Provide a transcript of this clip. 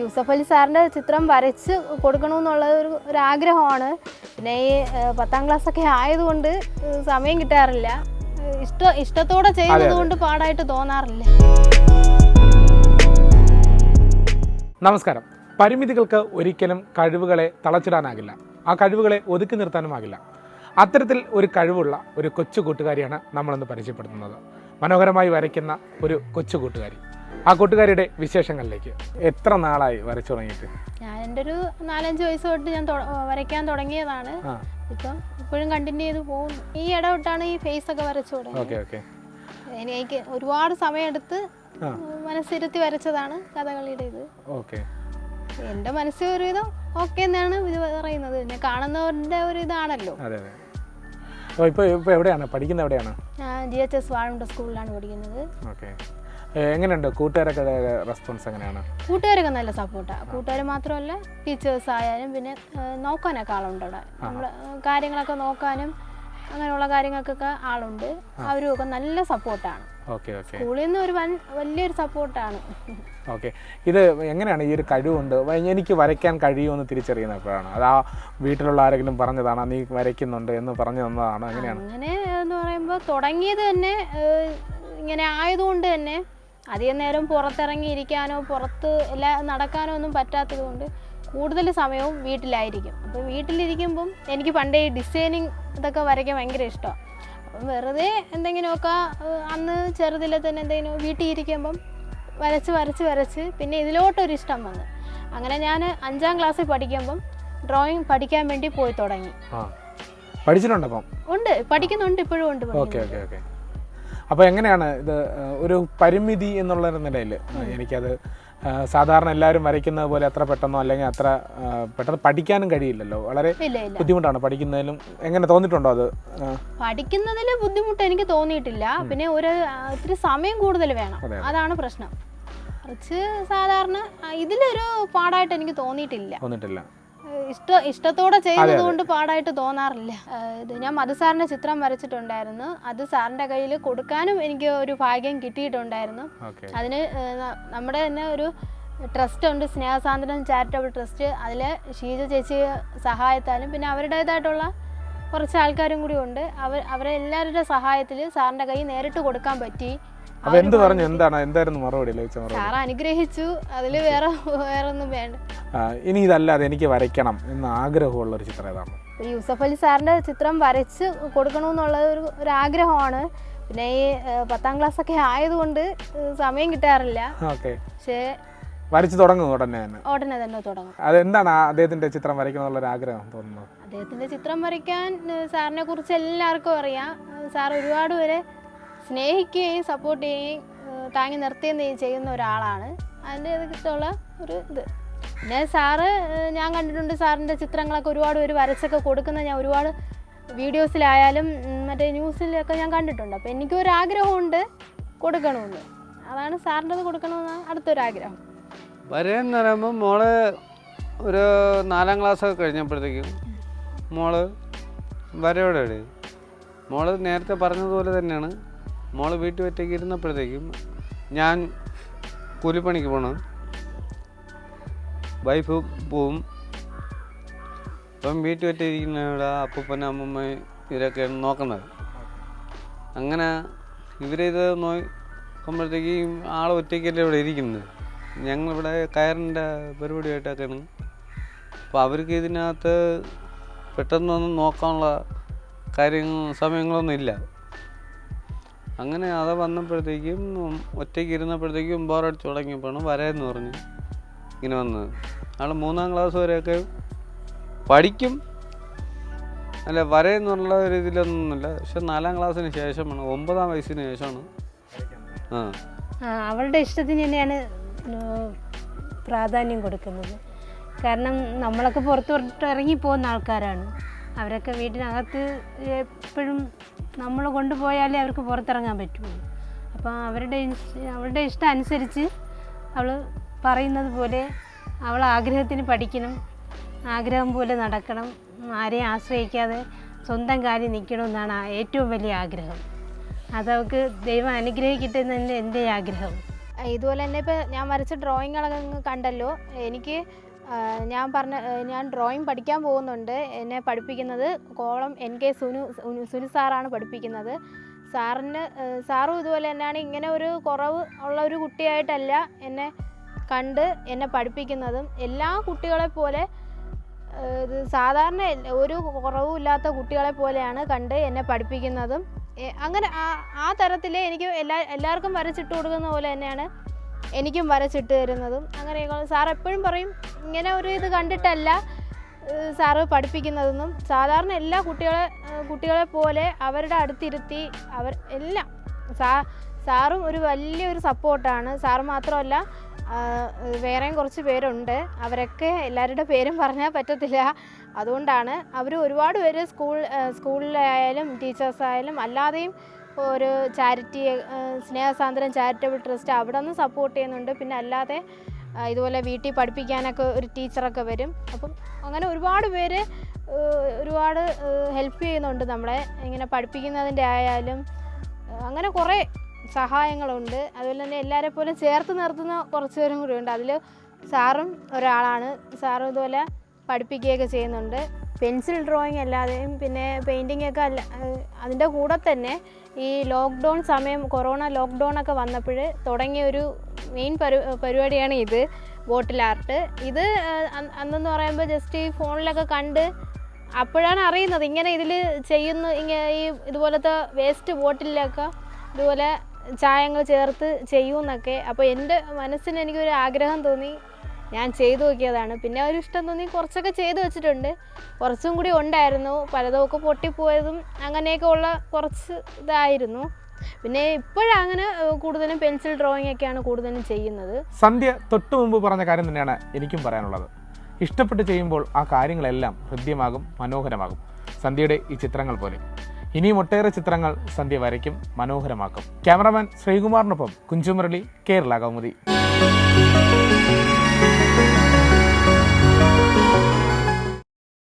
യൂസഫ് അലി സാറിന്റെ ചിത്രം വരച്ച് കൊടുക്കണമെന്നുള്ള ഒരു ഒരു ആഗ്രഹമാണ് പിന്നെ ഈ പത്താം ക്ലാസ്സൊക്കെ ആയതുകൊണ്ട് സമയം കിട്ടാറില്ല. ഇഷ്ട ഇഷ്ടത്തോടെ ചെയ്യുന്നത് കൊണ്ട് പാടായിട്ട് തോന്നാറില്ല. നമസ്കാരം. പരിമിതികൾക്ക് ഒരിക്കലും കഴിവുകളെ തളച്ചിടാനാകില്ല. ആ കഴിവുകളെ ഒതുക്കി നിർത്താനുമാകില്ല. അത്തരത്തിൽ ഒരു കഴിവുള്ള ഒരു കൊച്ചു കൂട്ടുകാരിയാണ് നമ്മളിന്ന് പരിചയപ്പെടുത്തുന്നത്. മനോഹരമായി വരയ്ക്കുന്ന ഒരു കൊച്ചു കൂട്ടുകാരി ആ കൂട്ടുകാരിയുടെ വിശേഷങ്ങളിലേക്ക്. എത്ര നാളായി വരച്ചു തുടങ്ങിയിട്ട്? ഞാൻ എന്റെ ഒരു നാലഞ്ച് വയസ്സ് തൊട്ട് ഞാൻ വരയ്ക്കാൻ തുടങ്ങിയതാണ്. ഇപ്പം ഇപ്പോഴും കണ്ടിന്യൂ ചെയ്ത് പോകുന്നു. ഈ ഇടവിട്ടാണ് ഈ ഫേസ് ഒക്കെ വരച്ചു തുടങ്ങിയത്. എനിക്ക് ഒരുപാട് സമയമെടുത്ത്. മനസ്സിരുത്തി വരച്ചതാണ് കഥകളിയുടെ ഇത്. ഓക്കെ. എന്റെ മനസ്സിൽ ഒരു വിധം ഓക്കെ എന്നാണ് ഇത് പറയുന്നത്. പിന്നെ കാണുന്നവരുടെ ഒരു ഇതാണല്ലോ ഇപ്പൊ ഇപ്പോൾ ഇപ്പോൾ എവിടെയാണ്? പഠിക്കുന്നത് എവിടെയാണ്? ഞാൻ ജി എച്ച് എസ് വാഴമുണ്ട സ്കൂളിലാണ് പഠിക്കുന്നത്. ഓക്കെ. എങ്ങനെയുണ്ട്? കൂട്ടുകാരൊക്കെ റെസ്പോൺസ് എങ്ങനെയാണ്? കൂട്ടുകാരൊക്കെ നല്ല സപ്പോർട്ടാണ് കൂട്ടുകാർ മാത്രമല്ല ടീച്ചേഴ്സ് ആയാലും പിന്നെ നോക്കാനൊക്കെ ആളുണ്ട് അവിടെ. നമ്മൾ കാര്യങ്ങളൊക്കെ നോക്കാനും അങ്ങനെയുള്ള കാര്യങ്ങൾക്കൊക്കെ ആളുണ്ട്. അവരും ഒക്കെ നല്ല സപ്പോർട്ടാണ് സ്കൂളിൽ നിന്ന് ഒരു വലിയൊരു സപ്പോർട്ടാണ് ഓക്കെ. ഇത് എങ്ങനെയാണ് ഈ ഒരു കഴിവുണ്ട്? എനിക്ക് വരയ്ക്കാൻ കഴിയുമെന്ന് തിരിച്ചറിയുന്ന എപ്പോഴാണ് അത് ആ വീട്ടിലുള്ള ആരെങ്കിലും പറഞ്ഞതാണ് നീ വരയ്ക്കുന്നുണ്ട് എന്ന് പറഞ്ഞു തന്നതാണ്. എങ്ങനെയാണ്? അങ്ങനെ എന്ന് പറയുമ്പോൾ തുടങ്ങിയത് തന്നെ ഇങ്ങനെ ആയതുകൊണ്ട് തന്നെ അധികം നേരം പുറത്തിറങ്ങി ഇരിക്കാനോ പുറത്ത് എല്ലാ നടക്കാനോ ഒന്നും പറ്റാത്തത് കൊണ്ട് കൂടുതൽ സമയവും വീട്ടിലായിരിക്കും. അപ്പോൾ വീട്ടിലിരിക്കുമ്പം എനിക്ക് പണ്ടേ ഈ ഡിസൈനിങ് ഇതൊക്കെ വരയ്ക്കാൻ ഭയങ്കര ഇഷ്ടമാണ് അപ്പം വെറുതെ എന്തെങ്കിലുമൊക്കെ അന്ന് ചെറുതിലെ തന്നെ എന്തെങ്കിലും വീട്ടിൽ ഇരിക്കുമ്പം വരച്ച് വരച്ച് വരച്ച് പിന്നെ ഇതിലോട്ടൊരു ഇഷ്ടം വന്നു. അങ്ങനെ ഞാൻ അഞ്ചാം ക്ലാസ്സിൽ പഠിക്കുമ്പം ഡ്രോയിങ് പഠിക്കാൻ വേണ്ടി പോയി തുടങ്ങി. പഠിച്ചിട്ടുണ്ട് ഉണ്ട്. പഠിക്കുന്നുണ്ട് ഇപ്പോഴും ഉണ്ട് ഓക്കെ ഓക്കെ ഓക്കെ. അപ്പോൾ എങ്ങനെയാണ് ഇത് ഒരു പരിമിതി എന്നുള്ള നിലയിൽ എനിക്കത് സാധാരണ എല്ലാവരും വരയ്ക്കുന്നത് പോലെ അത്ര പെട്ടെന്നോ അല്ലെങ്കിൽ അത്ര പെട്ടെന്ന് പഠിക്കാനും കഴിയില്ലല്ലോ. വളരെ ബുദ്ധിമുട്ടാണ് പഠിക്കുന്നതിലും. എങ്ങനെ തോന്നിയിട്ടുണ്ടോ അത്? പഠിക്കുന്നതിൽ ബുദ്ധിമുട്ട് എനിക്ക് തോന്നിയിട്ടില്ല. പിന്നെ ഒരു ഒത്തിരി സമയം കൂടുതൽ വേണം. അതാണ് പ്രശ്നം. സാധാരണ ഇതിലൊരു പാടായിട്ട് എനിക്ക് തോന്നിയിട്ടില്ല. തോന്നിയിട്ടില്ല. ഇഷ്ട ഇഷ്ടത്തോടെ ചെയ്യുന്നത് കൊണ്ട് പാടായിട്ട് തോന്നാറില്ല. ഇത് ഞാൻ മധു സാറിന്റെ ചിത്രം വരച്ചിട്ടുണ്ടായിരുന്നു. അത് സാറിന്റെ കയ്യിൽ കൊടുക്കാനും എനിക്ക് ഒരു ഭാഗ്യം കിട്ടിയിട്ടുണ്ടായിരുന്നു. അതിന് നമ്മുടെ തന്നെ ഒരു ട്രസ്റ്റ് ഉണ്ട് സ്നേഹസാന്ദ്രം ചാരിറ്റബിൾ ട്രസ്റ്റ്. അതിൽ ഷീജ ചേച്ചി സഹായത്താലും പിന്നെ അവരുടേതായിട്ടുള്ള കുറച്ച് ആൾക്കാരും കൂടി ഉണ്ട്. അവർ അവരെ എല്ലാവരുടെ സഹായത്തിൽ സാറിന്റെ കൈ നേരിട്ട് കൊടുക്കാൻ പറ്റി. അപ്പോൾ എന്ത് പറഞ്ഞു? എന്താണ്? എന്തായിരുന്നു മറുപടി? ലഭിച്ച മറുപടി? സാർ അനുഗ്രഹിച്ചു. അതിൽ വേറെ വേറെ ഒന്നും വേണ്ട. ഇനി ഇതല്ലാതെ എനിക്ക് വരയ്ക്കണം എന്ന് ആഗ്രഹമുള്ള ഒരു ചിത്രം ഏതാണ് യൂസഫ് അലി സാറിന്റെ ചിത്രം വരച്ച് കൊടുക്കണമെന്നുള്ള ഒരു ഒരു ആഗ്രഹമാണ്. പിന്നെ ഈ ഏഹ് ക്ലാസ് ഒക്കെ ആയതുകൊണ്ട് ഏഹ് സമയം കിട്ടാറില്ല. ഓക്കെ. പക്ഷേ വരച്ചു തുടങ്ങും ഉടനെ തന്നെ. ഉടനെ തന്നെ തുടങ്ങും. അതെന്താണ് ആ അദ്ദേഹത്തിന്റെ ചിത്രം വരയ്ക്കണം എന്നുള്ള ഒരു ആഗ്രഹം തോന്നുന്നത്? അദ്ദേഹത്തിന്റെ ചിത്രം വരയ്ക്കാൻ ഏഹ് സാറിനെ കുറിച്ച് എല്ലാവർക്കും അറിയാം. ഏഹ് സാർ ഒരുപാട് പേരെ സ്നേഹിക്കുകയും സപ്പോർട്ട് ചെയ്യുകയും താങ്ങി നിർത്തുകയും ചെയ്യുന്ന ഒരാളാണ്. അതിന്റെ ഇതുള്ള ഒരു ഇത്. പിന്നെ സാറ് ഞാൻ കണ്ടിട്ടുണ്ട് സാറിന്റെ ചിത്രങ്ങളൊക്കെ ഒരുപാട് ഒരു വരച്ചൊക്കെ കൊടുക്കുന്ന ഞാൻ ഒരുപാട് വീഡിയോസിലായാലും മറ്റേ ന്യൂസിലൊക്കെ ഞാൻ കണ്ടിട്ടുണ്ട്. അപ്പോൾ എനിക്കൊരാഗ്രഹമുണ്ട് കൊടുക്കണമെന്ന്. അതാണ് സാറിന്റെത് കൊടുക്കണമെന്ന് അടുത്തൊരാഗ്രഹം. വരെയെന്ന് പറയുമ്പോൾ മോൾ ഒരു നാലാം ക്ലാസ്സൊക്കെ കഴിഞ്ഞപ്പോഴത്തേക്കും മോൾ വരയോടെ മോൾ നേരത്തെ പറഞ്ഞതുപോലെ തന്നെയാണ്. മോൾ വീട്ടിൽ ഒറ്റയ്ക്ക് ഇരുന്നപ്പോഴത്തേക്കും ഞാൻ കൂലിപ്പണിക്ക് പോകണം വൈഫ് പോവും. അപ്പം വീട്ടിൽ ഒറ്റ ഇരിക്കുന്ന ഇവിടെ അപ്പൂപ്പനും അമ്മമ്മയും ഇവരൊക്കെയാണ് നോക്കുന്നത്. അങ്ങനെ ഇവരിത് നോക്കുമ്പോഴത്തേക്കും ആൾ ഒറ്റയ്ക്കല്ലേ ഇവിടെ ഇരിക്കുന്നത്. ഞങ്ങളിവിടെ കയറിന്റെ പരിപാടിയായിട്ടൊക്കെയാണ്. അപ്പോൾ അവർക്ക് ഇതിനകത്ത് പെട്ടെന്നൊന്നും നോക്കാനുള്ള കാര്യങ്ങൾ സമയങ്ങളൊന്നും ഇല്ല. അങ്ങനെ അത് വന്നപ്പോഴത്തേക്കും ഒറ്റയ്ക്ക് ഇരുന്നപ്പോഴത്തേക്കും ബോറടിച്ച് തുടങ്ങിയപ്പോഴാണ് വരയെന്ന് പറഞ്ഞ് ഇങ്ങനെ വന്നത്. ആൾ മൂന്നാം ക്ലാസ് വരെയൊക്കെ പഠിക്കും. അല്ല വരയെന്നുള്ള ഒരു ഇതിലൊന്നുമില്ല. പക്ഷെ നാലാം ക്ലാസ്സിന് ശേഷമാണ് ഒമ്പതാം വയസ്സിന് ശേഷമാണ്. ആ. അവളുടെ ഇഷ്ടത്തിന് തന്നെയാണ് പ്രാധാന്യം കൊടുക്കുന്നത്. കാരണം നമ്മളൊക്കെ പുറത്തു പുറത്ത് ഇറങ്ങി പോകുന്ന ആൾക്കാരാണ്. അവരൊക്കെ വീട്ടിനകത്ത് എപ്പോഴും നമ്മൾ കൊണ്ടുപോയാലേ അവർക്ക് പുറത്തിറങ്ങാൻ പറ്റുള്ളൂ. അപ്പോൾ അവരുടെ അവളുടെ ഇഷ്ടം അനുസരിച്ച് അവൾ പറയുന്നത് പോലെ അവൾ ആഗ്രഹത്തിന് പഠിക്കണം ആഗ്രഹം പോലെ നടക്കണം ആരെയും ആശ്രയിക്കാതെ സ്വന്തം കാര്യം നിൽക്കണമെന്നാണ് ഏറ്റവും വലിയ ആഗ്രഹം. അതവൾക്ക് ദൈവം അനുഗ്രഹിക്കട്ടെ എന്ന് തന്നെ എന്റെ ആഗ്രഹം. ഇതുപോലെ തന്നെ ഇപ്പോൾ ഞാൻ വരച്ച ഡ്രോയിങ്ങുകളൊക്കെ കണ്ടല്ലോ. എനിക്ക് ഞാൻ പറഞ്ഞ ഞാൻ ഡ്രോയിങ് പഠിക്കാൻ പോകുന്നുണ്ട്. എന്നെ പഠിപ്പിക്കുന്നത് കോളം എൻ കെ സുനു സുനു സാറാണ് പഠിപ്പിക്കുന്നത്. സാറിന് സാറും ഇതുപോലെ തന്നെയാണ്. ഇങ്ങനെ ഒരു കുറവ് ഉള്ള ഒരു കുട്ടിയായിട്ടല്ല എന്നെ കണ്ട് എന്നെ പഠിപ്പിക്കുന്നതും. എല്ലാ കുട്ടികളെ പോലെ സാധാരണ ഒരു കുറവും ഇല്ലാത്ത കുട്ടികളെ പോലെയാണ് കണ്ട് എന്നെ പഠിപ്പിക്കുന്നതും. അങ്ങനെ ആ ആ തരത്തിൽ എനിക്ക് എല്ലാ എല്ലാവർക്കും വരച്ചിട്ട് കൊടുക്കുന്ന പോലെ തന്നെയാണ് എനിക്കും വരച്ചിട്ട് തരുന്നതും. അങ്ങനെ സാർ എപ്പോഴും പറയും ഇങ്ങനെ ഒരു ഇത് കണ്ടിട്ടല്ല സാറ് പഠിപ്പിക്കുന്നതെന്നും സാധാരണ എല്ലാ കുട്ടികളെ കുട്ടികളെ പോലെ അവരുടെ അടുത്തിരുത്തി അവർ എല്ലാം സാ സാറും ഒരു വലിയൊരു സപ്പോർട്ടാണ്. സാർ മാത്രമല്ല വേറെയും കുറച്ച് പേരുണ്ട്. അവരൊക്കെ എല്ലാവരുടെ പേരും പറഞ്ഞാൽ പറ്റത്തില്ല. അതുകൊണ്ടാണ് അവർ ഒരുപാട് പേര് സ്കൂൾ സ്കൂളിലായാലും ടീച്ചേഴ്സായാലും അല്ലാതെയും ഒരു ചാരിറ്റി സ്നേഹസാന്ദ്രം ചാരിറ്റബിൾ ട്രസ്റ്റ് അവിടെ നിന്ന് സപ്പോർട്ട് ചെയ്യുന്നുണ്ട്. പിന്നെ അല്ലാതെ ഇതുപോലെ വീട്ടിൽ പഠിപ്പിക്കാനൊക്കെ ഒരു ടീച്ചറൊക്കെ വരും. അപ്പം അങ്ങനെ ഒരുപാട് പേര് ഒരുപാട് ഹെൽപ്പ് ചെയ്യുന്നുണ്ട് നമ്മളെ. ഇങ്ങനെ പഠിപ്പിക്കുന്നതിന്റെ ആയാലും അങ്ങനെ കുറേ സഹായങ്ങളുണ്ട്. അതുപോലെ തന്നെ എല്ലാവരെ പോലെ ചേർത്ത് നിർത്തുന്ന കുറച്ച് പേരും കൂടി ഉണ്ട്. അതിൽ സാറും ഒരാളാണ്. സാറും ഇതുപോലെ പഠിപ്പിക്കുകയൊക്കെ ചെയ്യുന്നുണ്ട്. പെൻസിൽ ഡ്രോയിങ് അല്ലാതെയും പിന്നെ പെയിന്റിങ് ഒക്കെ അല്ല അതിന്റെ കൂടെ തന്നെ ഈ ലോക്ക്ഡൗൺ സമയം കൊറോണ ലോക്ക്ഡൗൺ ഒക്കെ വന്നപ്പോൾ തുടങ്ങിയ ഒരു മെയിൻ പരി പരിപാടിയാണ് ഇത്. ബോട്ടിൽ ആർട്ട് ഇത് അന്ന് അന്നെന്ന് പറയുമ്പോൾ ജസ്റ്റ് ഈ ഫോണിലൊക്കെ കണ്ട് അപ്പോഴാണ് അറിയുന്നത്. ഇങ്ങനെ ഇതിൽ ചെയ്യുന്നു ഇങ്ങനെ ഈ ഇതുപോലത്തെ വേസ്റ്റ് ബോട്ടിലൊക്കെ ഇതുപോലെ ചായങ്ങൾ ചേർത്ത് ചെയ്യുമെന്നൊക്കെ അപ്പോൾ എന്റെ മനസ്സിന് എനിക്കൊരു ആഗ്രഹം തോന്നി. ഞാൻ ചെയ്തു നോക്കിയതാണ്. പിന്നെ ഒരു ഇഷ്ടം തോന്നി കുറച്ചൊക്കെ ചെയ്തു വെച്ചിട്ടുണ്ട്. കുറച്ചും കൂടി ഉണ്ടായിരുന്നു. പലതൊക്കെ പൊട്ടിപ്പോയതും അങ്ങനെയൊക്കെ ഉള്ള കുറച്ച് ഇതായിരുന്നു. പിന്നെ ഇപ്പോഴങ്ങനെ കൂടുതലും പെൻസിൽ ഡ്രോയിങ് ഒക്കെയാണ് കൂടുതലും ചെയ്യുന്നത്. സന്ധ്യ തൊട്ടു മുമ്പ് പറഞ്ഞ കാര്യം തന്നെയാണ് എനിക്കും പറയാനുള്ളത്. ഇഷ്ടപ്പെട്ട് ചെയ്യുമ്പോൾ ആ കാര്യങ്ങളെല്ലാം ഹൃദ്യമാകും മനോഹരമാകും. സന്ധ്യയുടെ ഈ ചിത്രങ്ങൾ പോലെ. ഇനിയും ഒട്ടേറെ ചിത്രങ്ങൾ സന്ധ്യ വരയ്ക്കും മനോഹരമാക്കും. ക്യാമറമാൻ ശ്രീകുമാറിനൊപ്പം കുഞ്ചുമുരളി കേരള കൗമുദി.